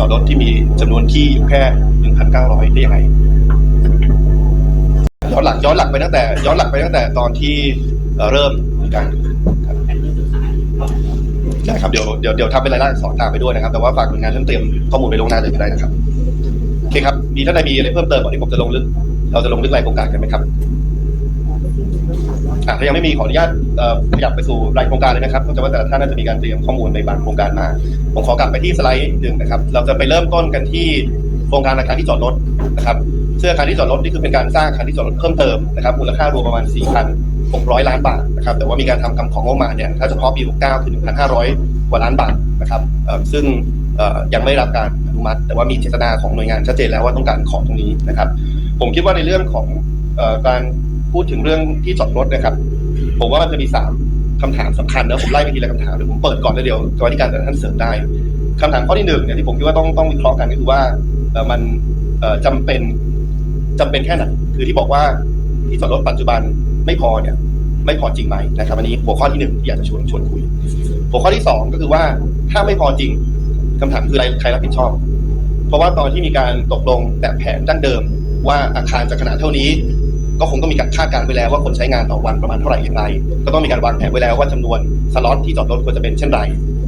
จอดรถที่มีจำนวนที่อยู่แค่1,900ได้ยังไงย้อนหลังย้อนหลังไปตั้งแต่ ย้อนหลังไปตั้งแต่ตอนที่เริ่มมีการครับใช่ครับเดี๋ยวเดี๋ยวเดี๋ยวทำเป็นรายลักษณ์อักษรตามไปด้วยนะครับ แต่ว่าฝากหน่วยงานท่านเตรียมข้อมูลไปลงหน้าเลยก็ได้นะครับโอเคครับ มีท่านใดมีอะไรเพิ่มเติมก่อนที่ผมจะลงลึก เราจะลงลึกรายโครงการกันไหมครับ อะถ้ายังไม่มีขออนุญาตเอ่อขยับไปสู่รายโครงการเลยนะครับเข้าใจว่าแต่ละท่านน่าจะมีการเตรียมข้อมูลในบางโครงการมา ผมขอกลับไปที่สไลด์หนึ่งนะครับ เราจะไปเริ่มต้นกันที่โครงการอาคารที่จอดรถนะครับซึ่งอาคารที่จอดรถนี่คือเป็นการสร้างอาคารที่จอดรถเพิ่มเติมนะครับมูลค่ารวมประมาณ 4,600 ล้านบาทนะครับแต่ว่ามีการทำคำของงบประมาณเนี่ยถ้าเฉพาะปี69คือ1,500 กว่าล้านบาทนะครับเอ่อซึ่งเอ่อยังไม่ได้รับการอนุมัติ แต่ว่ามีเจตนาของหน่วยงานชัดเจนแล้วว่าต้องการขอตรงนี้นะครับ ผมคิดว่าในเรื่องของเอ่อการพูดถึงเรื่องที่จอดรถนะครับ ผมว่ามันจะมีสามคำถามสำคัญนะผมไล่ไปทีละคำถามเดี๋ยวผมเปิดก่อนแล้วเดี๋ยวกรรมธิการแต่ท่านเสริมได้คำถามข้อที่หนึ่งเนี่ยที่ผมคิดว่าต้องต้องวิเคราะห์กันก็คือว่ามันเอ่อจำเป็นจำเป็นแค่ไหนคือที่บอกว่าที่จอดรถปัจจุบันไม่พอเนี่ย ไม่พอจริงไหมนะครับอันนี้หัวข้อที่หนึ่งที่อยากจะชวนชวนคุย หัวข้อที่สองก็คือว่าถ้าไม่พอจริงคำถามคืออะไรใครรับผิดชอบ เพราะว่าตอนที่มีการตกลงแบบแผนดั้งเดิม ว่าอาคารจะขนาดเท่านี้ ก็คงต้องมีการคาดการณ์ไว้แล้วว่าคนใช้งานต่อวันประมาณเท่าไหร่อย่างไร ก็ต้องมีการวางแผนไว้แล้วว่าจำนวนสล็อตที่จอดรถควรจะเป็นเช่นไร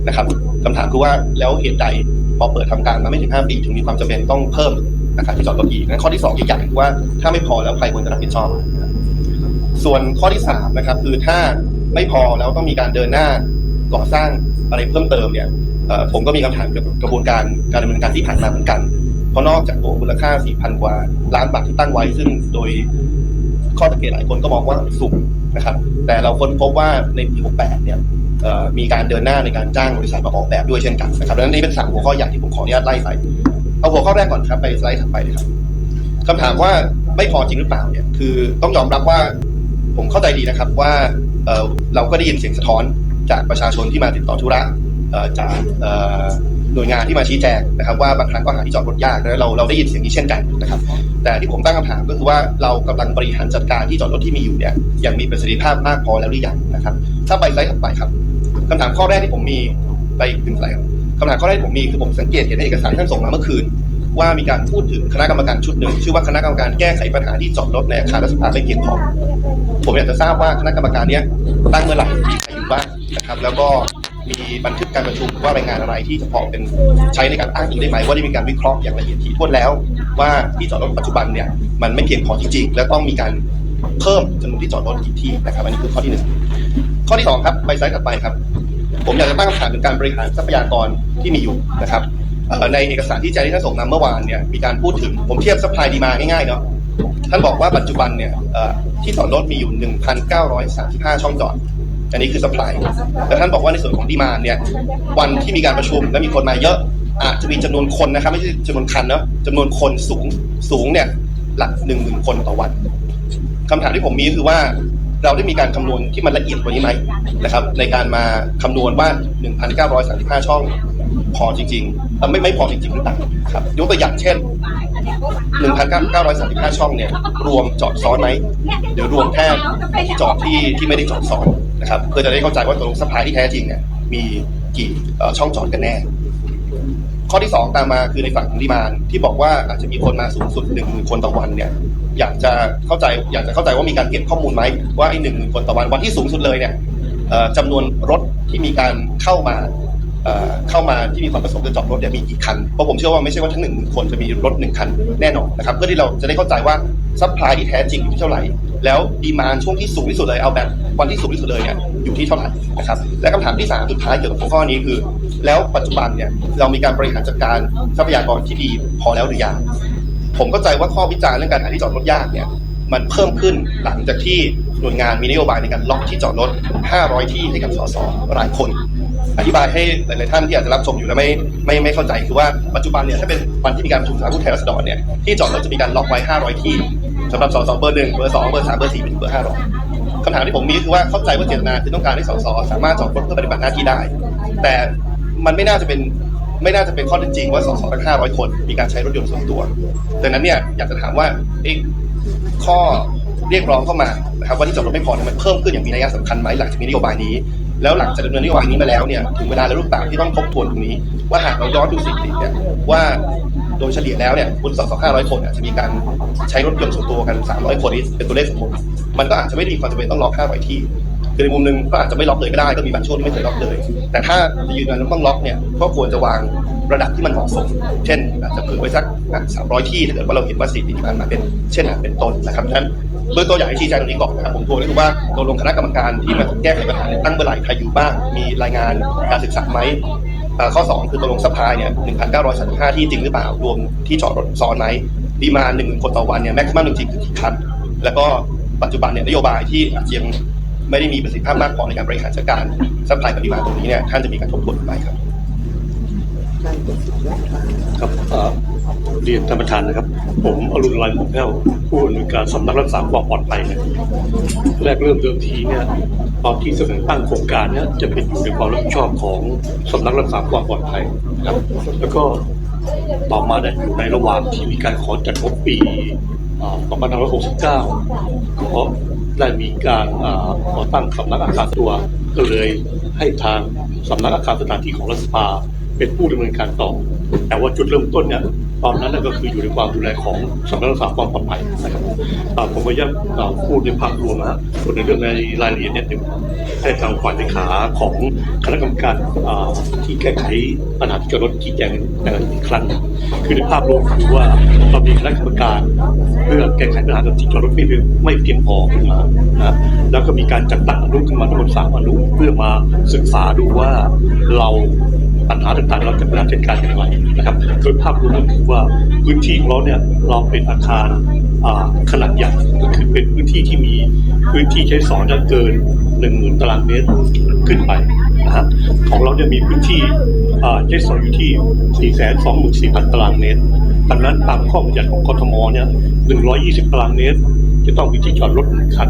นะครับคำถามคือว่าแล้วเหตุใดพอเปิดทำการมาไม่ถึง5ปีถึงมีความจำเป็นต้องเพิ่มอาคารที่จอดรถอีกงั้นข้อที่2อีกอย่างคือว่าถ้าไม่พอแล้วใครควรจะรับผิดชอบ ส่วนข้อที่3นะครับคือถ้าไม่พอแล้วต้องมีการเดินหน้าก่อสร้างอะไรเพิ่มเติมเนี่ยผมก็มีคำถามเกี่ยวกับกระบวนการการดำเนินการที่ผ่านมาเหมือนกัน เพราะนอกจากตัวมูลค่า 4,000 กว่าล้านบาทที่ตั้งไว้ ซึ่งโดย ข้อสังเกตหลายคนก็มองว่าสูงนะครับ แต่เราค้นพบว่าในปี 68 เนี่ยมีการเดินหน้าในการจ้างบริษัทมาออกแบบด้วยเช่นกันนะครับดังนั้นนี่เป็นสามหัวข้อใหญ่ที่ผมขออนุญาตไล่ไปเอาหัวข้อแรกก่อนครับไปสไลด์ถัดไปเลยครับคำถามว่าไม่พอจริงหรือเปล่าเนี่ยคือต้องยอมรับว่าผมเข้าใจดีนะครับว่าเเราก็ได้ยินเสียงสะท้อนจากประชาชนที่มาติดต่อธุระจาก หน่วยงานที่มาชี้แจงนะครับ ว่าบางครั้งก็หาที่จอดรถยากและเราเราได้ยินเสียงนี้เช่นกันนะครับ แต่ที่ผมตั้งคำถามก็คือว่าเรากำลังบริหารจัดการที่จอดรถที่มีอยู่เนี่ยอย่างมีประสิทธิภาพมากพอแล้วหรือยังนะครับ ถ้าไปไลด์ถัดไปครับคำถามข้อแรกที่ผมมีไปอีกหนึ่งไลด์ครับคำถามข้อแรกที่ผมมีคือผมสังเกตเห็นในเอกสารที่ท่านส่งมาเมื่อคืน ว่ามีการพูดถึงคณะกรรมการชุดหนึ่งชื่อว่าคณะกรรมการแก้ไขปัญหาที่จอดรถในอาคารรัฐสภาไม่เพียงพอผมอยากจะทราบว่าคณะกรรมการเนี้ยตั้งเมื่อไหร่มีใครอยู่บ้างนะครับ แล้วก็ มีบันทึกการประชุมว่ารายงานอะไรที่จะพอเป็นใช้ในการอ้างอิงได้ไหมว่าได้มีการวิเคราะห์อย่างละเอียดถี่ถ้วนแล้ว ว่าที่จอดรถปัจจุบันเนี่ยมันไม่เพียงพอจริงๆและต้องมีการเพิ่มจำนวนที่จอดรถอีกที่นะครับ อันนี้คือข้อที่หนึ่งข้อที่สองครับไปไซต์ถัดไปครับ ผมอยากจะตั้งคำถามถึงการบริหารทรัพยากรที่มีอยู่นะครับในเอกสารที่แจ้งที่ท่านส่งมาเมื่อวานเนี่ยมีการพูดถึงผมเทียบซัพพลายดีมาง่ายๆเนาะท่านบอกว่าปัจจุบันเนี่ยที่จอดรถมีอยู่ 1,935 ช่องจอด อันนี้คือซัพพลายแต่ท่านบอกว่าในส่วนของดีมาเนี่ยวันที่มีการประชุมและมีคนมาเยอะอาจจะมีจำนวนคนนะครับไม่ใช่จำนวนคันเนาะจำนวนคนสูงสูงเนี่ยหลักหนึ่งหมื่นคนต่อวันคำถามที่ผมมีก็คือว่าเราได้มีการคำนวณที่มันละเอียดกว่านี้ไหมนะครับในการมาคำนวณว่า 1,935 ช่องพอจริงๆเอ่ไม่ไม่พอจริงๆหรือเปล่าครับยกตัวอย่างเช่น 1,935 ช่องเนี่ยรวมจอดซ้อนไหมหรือรวมแค่จอดที่ที่ไม่ได้จอดซ้อน นะครับเพื่อจะได้เข้าใจว่าตกลงสปายที่แท้จริงเนี่ยมีกี่ช่องจอดกันแน่ ข้อที่ 2 ตามมาคือในฝั่งของดีมานที่บอกว่าอาจจะมีคนมาสูงสุด1นึ่งคนต่อวันเนี่ยอยากจะเข้าใจอยากจะเข้าใจว่ามีการเก็บข้อมูลไหมว่าไอ้หนึ่งหมื่นคนต่อวันวันที่สูงสุดเลยเนี่ยจำนวนรถที่มีการเข้ามา เข้ามาที่มีความประสงค์จะจอดรถเนี่ยมีกี่คัน เพราะผมเชื่อว่าไม่ใช่ว่าทั้งหนึ่งคนจะมีรถหนึ่งคันแน่นอนนะครับ เพื่อที่เราจะได้เข้าใจว่าซัพพลายที่แท้จริงอยู่ที่เท่าไหร่ แล้วดีมานช่วงที่สูงที่สุดเลยเอาแบบวันที่สูงที่สุดเลยเนี่ยอยู่ที่เท่าไหร่นะครับ และคำถามที่สามสุดท้ายเกี่ยวกับข้อนี้คือ แล้วปัจจุบันเนี่ยเรามีการบริหารจัดการทรัพยากรที่ดีพอแล้วหรือยังผมเข้าใจว่าข้อวิจารณ์เรื่องการหาที่จอดรถยากเนี่ยมันเพิ่มขึ้นหลังจากที่หน่วยงานมีนโยบายในการล็อกที่จอดรถ 500 ที่ให้กับสสหลายคน อธิบายให้หลายๆท่านที่อาจจะรับชมอยู่แล้วไม่ไม่ไม่เข้าใจคือว่าปัจจุบันเนี่ยถ้าเป็นวันที่มีการประชุมสภาผู้แทนราษฎรเนี่ยที่จอดรถจะมีการล็อกไว้ 500 ที่สำหรับสสเบอร์หนึ่งเบอร์สองเบอร์สามเบอร์สี่เป็นเบอร์500คำถามที่ผมมีคือว่าเข้าใจว่าเจตนาคือต้องการให้สสสามารถจอดรถเพื่อปฏิบัติหน้าที่ได้ แต่มันไม่น่าจะเป็นไม่น่าจะเป็นข้อเท็จจริงว่าสสทั้ง500 คนมีการใช้รถยนต์ส่วนตัวดังนั้นเนี่ยอยากจะถามว่าเอ๊ะข้อเรียกร้องเข้ามานะครับว่าที่จอดรถไม่พอเนี่ยมันเพิ่มขึ้นอย่างมีนัยสำคัญไหมหลังจากมีนโยบายนี้ แล้วหลังจากดำเนินนโยบายนี้มาแล้วเนี่ยถึงเวลาและรูปแบบที่ต้องทบทวนตรงนี้ ว่าหากเราย้อนดูสถิติเนี่ยว่าโดยเฉลี่ยแล้วเนี่ยบนสองสองห้าร้อยคนอาจจะมีการใช้รถยนต์ส่วนตัวกัน300คนนี้เป็นตัวเลขสมมติมันก็อาจจะไม่ด้มีความจำเป็นต้องล็อก500ที่คือในมุมหนึ่งก็อาจจะไม่ล็อกเลยก็ได้ก็มีบางช่วงที่ไม่เคยล็อกเลย แต่ถ้าจะยืนยันว่าต้องล็อกเนี่ยก็ควรจะวางระดับที่มันเหมาะสม เช่นอาจจะเผื่อไว้สักสามร้อยที่ถ้าเกิดว่าเราเห็นว่าสิติที่ผ่านมาเป็น เช่นนั้นเป็นต้นนะครับฉะนั้น เบื้องต้นอยากให้ชี้แจงตรงนี้ก่อนนะครับผมทวงก็คือว่าตกลงคณะกรรมการที่มาแก้ไขปัญหาเนี่ยตั้งเมื่อไหร่ใครอยู่บ้าง มีรายงานการศึกษาไหมอ่ข้อ 2 คือตกลงสภาเนี่ย1,935 ที่จริงหรือเปล่ารวมที่จอดรถซ้อนไหมดีมาหนึ่งคนต่อวันเนี่ยแม็กซิมัมจริงๆคือกี่คันแล้วก็ปัจจุบันเนี่ยนโยบายที่อาจจะยังไม่ได้มีประสิทธิภาพมากพอในการบริหารจัดการซัพพลายกับดีมาตรงนี้เนี่ยท่านจะมีการทบทวนไปครับ ครับเรียนท่านประธานนะครับ ผมอรุณไลน์หมุกแพ้วผู้อำนวยการสำนักรักษาความปลอดภัยเนี่ยแรกเริ่มเดิมทีเนี่ยตอนที่เสนอตั้งโครงการเนี่ยจะเป็นอยู่ในความรับผิดชอบของสำนักรักษาความปลอดภัยนะครับ แล้วก็ต่อมาเนี่ยอยู่ในระหว่างที่มีการขอจัดงบปี2569ก็ได้มีการขอตั้งสำนักอาคารตัว ก็เลยให้ทางสำนักอาคารสถานที่ของรัฐสภา เป็นผู้ดำเนินการต่อ แต่ว่าจุดเริ่มต้นเนี่ยตอนนั้นนะก็คืออยู่ในความดูแลของสำนักรักษาความปลอดภัยนะครับผมก็ยังอ่าพูดในภาพรวมนะฮะส่วนในเรื่องในรายละเอียดเนี่ยให้ทางฝ่ายเลขาของคณะกรรมการที่แก้ไขปัญหาที่จอดรถชี้แจงอีกครั้งหนึ่งคือในภาพรวมคือว่าเรามีคณะกรรมการเพื่อแก้ไขปัญหาที่จอดรถไม่เพียงไม่เพียงพอขึ้นมานะแล้วก็มีการจัดตั้งอนุขึ้นมาทั้งหมดสามอนุเพื่อมาศึกษาดูว่าเรา ปัญหาต่างๆ เราจะบริหารจัดการอย่างไรนะครับ โดยภาพรวมก็คือว่าพื้นที่ของเราเนี่ยเราเป็นอาคารขนาดใหญ่ก็คือเป็นพื้นที่ที่มีพื้นที่ใช้สอนจะเกินหนึ่งหมื่นตารางเมตรขึ้นไปนะฮะของเราจะมีพื้นที่ใช้สอนอยู่ที่ 4 2 4 0 0 0 ตารางเมตรดังนั้นตามข้อบัญญัติของกทมเนี่ย 120 ตารางเมตร จะต้องมีที่จอดรถหนึ่งคัน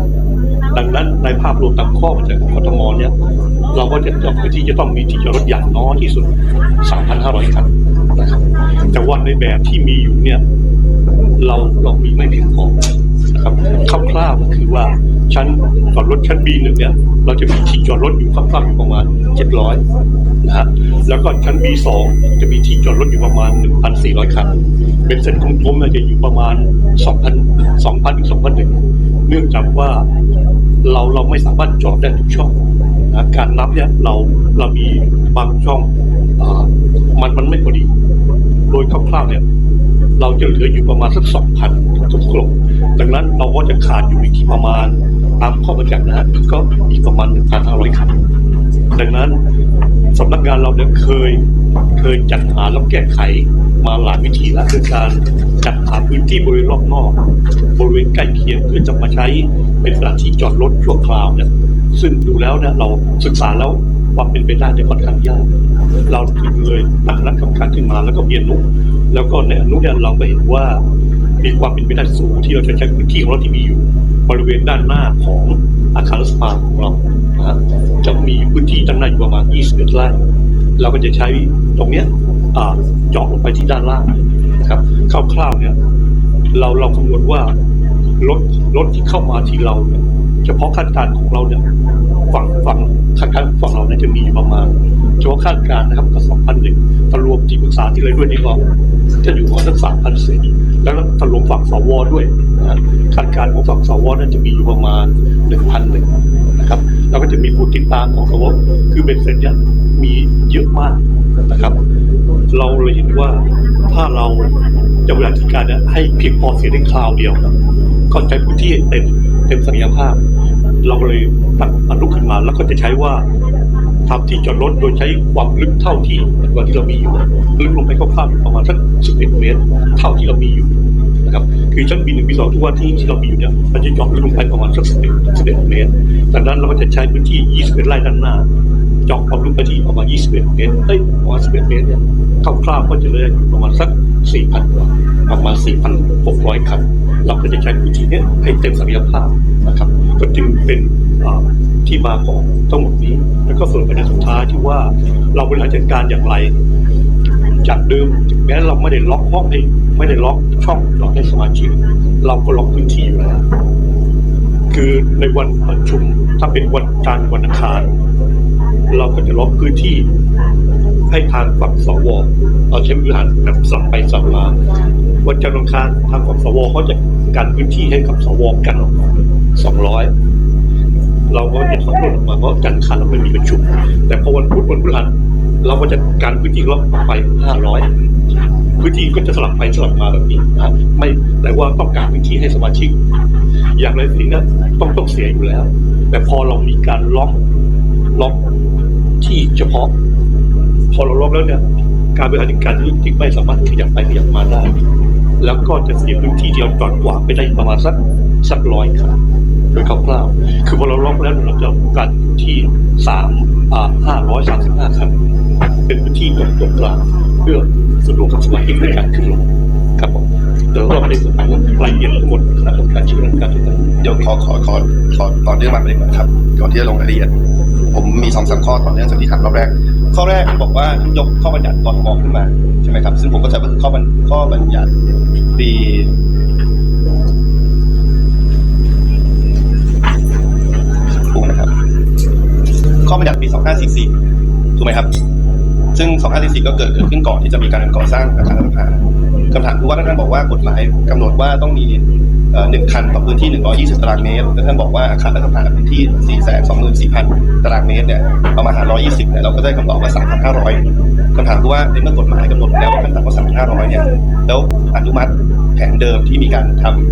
ดังนั้นในภาพรวมตามข้อบัญญัติของกทมเนี่ย เราก็จะต้องที่จะต้องมีที่จอดรถอย่างน้อยที่สุด 3,500 คันนะครับ แต่วันในแบบที่มีอยู่เนี่ย เราเรามีไม่เพียงพอนะครับคร่าวๆก็คือว่าชั้นจอดรถชั้น B1 เนี่ยเราจะมีที่จอดรถอยู่คร่าวๆอยู่ประมาณ 700นะฮะแล้วก็ชั้น B2 จะมีที่จอดรถอยู่ประมาณ 1,400 คันเป็นเส้นกลมๆจะอยู่ประมาณ 2,000 2,000ถึง2,100เนื่องจากว่าเราเราไม่สามารถจอดได้ทุกช่อง นะการนับเนี่ยเราเรามีบางช่องอมันมันไม่พอดี โดยคร่าวๆเนี่ยเราจะเหลืออยู่ประมาณสักสองพันทุกกลุ่มดังนั้นเราก็จะขาดอยู่อีกที่ประมาณตามข้อบัญญัตินะฮะก็อีกประมาณหนึ่งพันห้าร้อยคันดังนั้นสำนักงานเราเนี่ยเคยเคยจัดหาแล้วแก้ไขมาหลายวิธีแล้วคือการจัดหาพื้นที่บริเวณรอบนอก บริเวณใกล้เคียงเพื่อจะมาใช้เป็นสถานที่จอดรถชั่วคราวเนี่ย ซึ่งดูแล้วเนี่ยเราศึกษาแล้วความเป็นไปได้จะค่อนข้างยาก เราถึงเลยตั้งคณะกรรมการขึ้นมาแล้วก็เรียนรู้แล้วก็ในอนุเนี่ยเราก็เห็นว่ามีความเป็นไปได้สูงที่เราจะใช้พื้นที่ของเราที่มีอยู่ บริเวณด้านหน้าของอาคารรัฐสภาของเรานะจะมีพื้นที่ด้านหน้าอยู่ประมาณ 21 ไร่เราก็จะใช้ตรงเนี้ยเจาะลงไปที่ด้านล่างนะครับคร่าวๆเนี่ยเราเราคำนวณว่ารถรถที่เข้ามาที่เราเนี่ยเฉพาะขั้นการของเราเนี่ย ฝั่งฝั่งขั้นการฝั่งเราเนี่ยจะมีอยู่ประมาณเฉพาะคาดการณ์นะครับก็สองพันหนึ่งถ้ารวมที่ปรึกษาที่อะไรด้วยนี่ก็จะอยู่ประมาณสักสามพันสี่แล้วถ้ารวมฝั่งสวด้วยนะคาดการณ์ของฝั่งสวนั้นจะมีอยู่ประมาณหนึ่งพันหนึ่งนะครับแล้วก็จะมีผู้ติดตามของสวคือเป็นเซ็นเนี่ยมีเยอะมากนะครับ เราเลยเห็นว่าถ้าเราจะบริหารจัดการเนี่ยให้เพียงพอเสียได้คราวเดียวก็ใช้พื้นที่เต็มเต็มศักยภาพ เราก็เลยตัดอนุขึ้นมา แล้วก็จะใช้ว่าทำที่จอดรถโดยใช้ความลึกเท่าที่วันที่เรามีอยู่ลึกลงไปคร่าวๆประมาณสัก11เมตร เท่าที่เรามีอยู่นะครับคือชั้น B1 B2 ทุกวันที่ที่เรามีอยู่เนี่ยมันจะเจาะลึกลงไปประมาณสัก11 11เมตรดังนั้นเราก็จะใช้พื้นที่21ไร่ด้านหน้า เจาะความลึกไปที่ประมาณ 21 เมตรเอ้ยประมาณ11 เมตรเนี่ยคร่าวๆก็จะเหลืออยู่ประมาณสัก 4,000กว่าประมาณ 4,600 คัน เราก็จะใช้พื้นที่นี้ให้เต็มศักยภาพนะครับ ก็จึงเป็นที่มาของทั้งหมดนี้ แล้วก็ส่วนประเด็นสุดท้ายที่ว่าเราบริหารจัดการอย่างไรจากเดิมถึงแม้เราไม่ได้ล็อกห้องให้ไม่ได้ล็อกช่องล็อกให้สมาชิกเราก็ล็อกพื้นที่อยู่แล้วคือในวันประชุมถ้าเป็นวันจันทร์วันอังคาร เราก็จะล็อกพื้นที่ให้ทางฝั่งสวเราใช้บริหารแบบสับไปสับมาวันจันทร์อังคารทางฝั่งสวเขาจะการพื้นที่ให้กับสวกันสองร้อยเราก็จะสำรวออกมาเพราะจันทร์อังคารเราไม่มีประชุม แต่พอวันพุธวันพฤหัสเราก็จะการพื้นที่ล็อกไปห้าร้อยพื้นที่ก็จะสลับไปสลับมาแบบนี้นะไม่แต่ว่าต้องการพื้นที่ให้สมาชิก อย่างไรสิ่งนั้นต้องต้องเสียอยู่แล้ว แต่พอเรามีการล็อกล็อก ที่เฉพาะ พอเราล็อกแล้วเนี่ยการบริหารจัดการที่จริงไม่สามารถขยับไปขยับมาได้ แล้วก็จะเสียพื้นที่ที่เราจอดขวางไปได้ประมาณสักสักร้อยครับโดยคร่าวๆคือพอเราล็อกแล้วเราจะการพื้นที่สามห้าร้อยสามสิบห้าครับ เป็นพื้นที่ตรงตรงกลางเพื่อสะดวกกับสมาชิกในการขึ้นลงครับผมเดี๋ยวเราไม่ได้สมัครายละเอียดทั้งหมดคณะกรรมการชื่อการจัดการเดี๋ยวขอขอขอขอตอเนื่องมาประเด็นก่อนครับก่อนที่จะลงรายละเอียด ผมมีสองสามข้อต่อเนื่องจากที่ถามรอบแรก ข้อแรกที่บอกว่ายกข้อบัญญัติกรมขึ้นมาใช่ไหมครับซึ่งผมก็จะว่าคือข้อบัญข้อบัญญัติปีถูกนะครับ ข้อบัญญัติปี 2544 ถูกไหมครับ ซึ่ง 2544 ก็เกิดเกิดขึ้นก่อนที่จะมีการก่อสร้างอาคารรัฐสภาคำถามคือว่าท่านบอกว่ากฎหมายกำหนดว่าต้องมี หนึ่งคันต่อพื้นที่ 120 ตารางเมตรแล้วท่านบอกว่าอาคารรัฐสภาพื้นที่ 424,000 ตารางเมตรเนี่ยเอามาหาร 120 เนี่ยเราก็ได้คำตอบว่า 3,500คำถามคือว่าในเมื่อกฎหมายกำหนดแล้วว่าขั้นต่ำว่า3,500 เนี่ย แล้วอนุมัติแผนเดิมที่มีการทำ